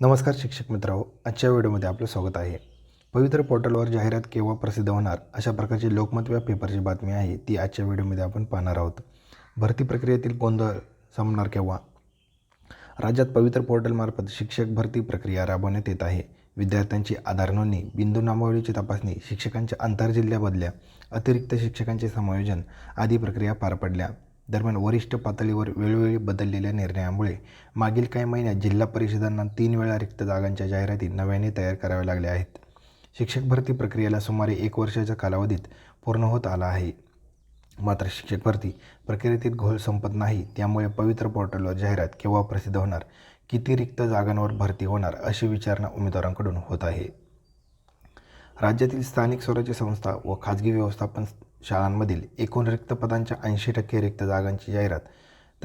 नमस्कार शिक्षक मित्रांनो आजच्या व्हिडिओमध्ये आपलं स्वागत आहे. पवित्र पोर्टलवर जाहिरात केव्हा प्रसिद्ध होणार अशा प्रकारची लोकमत या पेपरची बातमी आहे ती आजच्या व्हिडिओमध्ये आपण पाहणार आहोत. भरती प्रक्रियेतील गोंधळ संपणार केव्हा? राज्यात पवित्र पोर्टलमार्फत शिक्षक भरती प्रक्रिया राबवण्यात येत आहे. विद्यार्थ्यांची आधार नोंदणी बिंदू नामावलीची तपासणी शिक्षकांच्या आंतरजिल्ह्या बदल्या अतिरिक्त शिक्षकांचे समायोजन आदी प्रक्रिया पार पडल्या. दरम्यान वरिष्ठ पातळीवर वेळोवेळी बदललेल्या निर्णयामुळे मागील काही महिन्यात जिल्हा परिषदांना तीन वेळा रिक्त जागांच्या जाहिराती नव्याने तयार कराव्या लागल्या आहेत. शिक्षक भरती प्रक्रियेला सुमारे एक वर्षाच्या कालावधीत पूर्ण होत आला आहे. मात्र शिक्षक भरती प्रक्रियेतील घोळ संपत नाही त्यामुळे पवित्र पोर्टलवर जाहिरात केव्हा प्रसिद्ध होणार किती रिक्त जागांवर भरती होणार अशी विचारणा उमेदवारांकडून होत आहे. राज्यातील स्थानिक स्वराज्य संस्था व खाजगी व्यवस्थापन शाळांमधील एकूण रिक्त पदांच्या ऐंशी टक्के रिक्त जागांची जाहिरात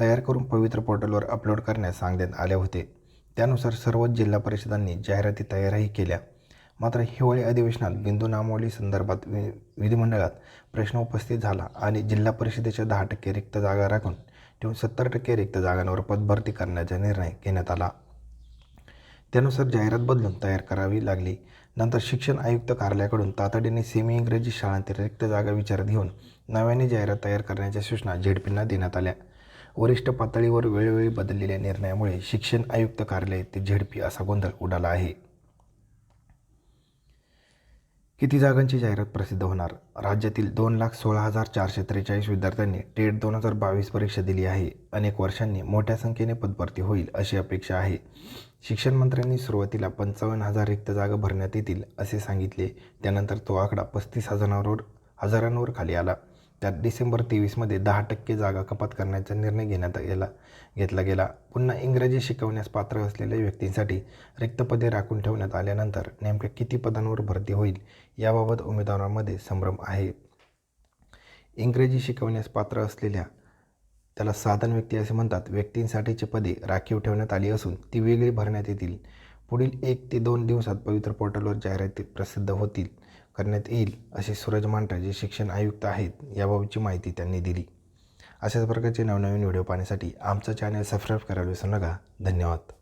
तयार करून पवित्र पोर्टलवर अपलोड करण्यास सांगण्यात आले होते. त्यानुसार सर्वच जिल्हा परिषदांनी जाहिराती तयारही केल्या. मात्र हिवाळी अधिवेशनात बिंदू नामावली संदर्भात वि विधिमंडळात प्रश्न उपस्थित झाला आणि जिल्हा परिषदेच्या दहा टक्के रिक्त जागा राखून ठेवून सत्तर टक्के रिक्त जागांवर पदभरती करण्याचा निर्णय घेण्यात आला. त्यानुसार जाहिरात बदलून तयार करावी लागली. नंतर शिक्षण आयुक्त कार्यालयाकडून तातडीने सेमी इंग्रजी शाळांतील रिक्त जागा विचारात घेऊन नव्याने जाहिरात तयार करण्याच्या सूचना झेडपींना देण्यात आल्या. वरिष्ठ पातळीवर वेळोवेळी बदललेल्या निर्णयामुळे शिक्षण आयुक्त कार्यालय ते झेडपी असा गोंधळ उडाला आहे. किती जागांची जाहिरात प्रसिद्ध होणार? राज्यातील दोन लाख सोळा हजार चारशे त्रेचाळीस विद्यार्थ्यांनी टेट दोन हजार बावीस परीक्षा दिली आहे. अनेक वर्षांनी मोठ्या संख्येने पदभरती होईल अशी अपेक्षा आहे. शिक्षण मंत्र्यांनी सुरुवातीला पंचावन्न हजार रिक्त जागा भरण्यात येतील असे सांगितले. त्यानंतर तो आकडा पस्तीस हजारांवर हजारांवर खाली आला. त्यात डिसेंबर तेवीसमध्ये दहा टक्के जागा कपात करण्याचा निर्णय घेण्यात गेला घेतला गेला. पुन्हा इंग्रजी शिकवण्यास पात्र असलेल्या व्यक्तींसाठी रिक्त पदे राखून ठेवण्यात आल्यानंतर नेमक्या किती पदांवर भरती होईल याबाबत उमेदवारांमध्ये संभ्रम आहे. इंग्रजी शिकवण्यास पात्र असलेल्या त्याला साधन व्यक्ती असे म्हणतात व्यक्तींसाठीची पदे राखीव ठेवण्यात आली असून ती वेगळी भरण्यात येतील. पुढील एक ते दोन दिवसात पवित्र पोर्टलवर जाहिराती प्रसिद्ध होतील. करण्यात येईल असे सूरज मांटा जे शिक्षण आयुक्त आहेत याबाबतची माहिती त्यांनी दिली. अशाच प्रकारचे नवनवीन व्हिडिओ पाहण्यासाठी आमचं चॅनल सबस्क्राईब करायला विसरू नका. धन्यवाद.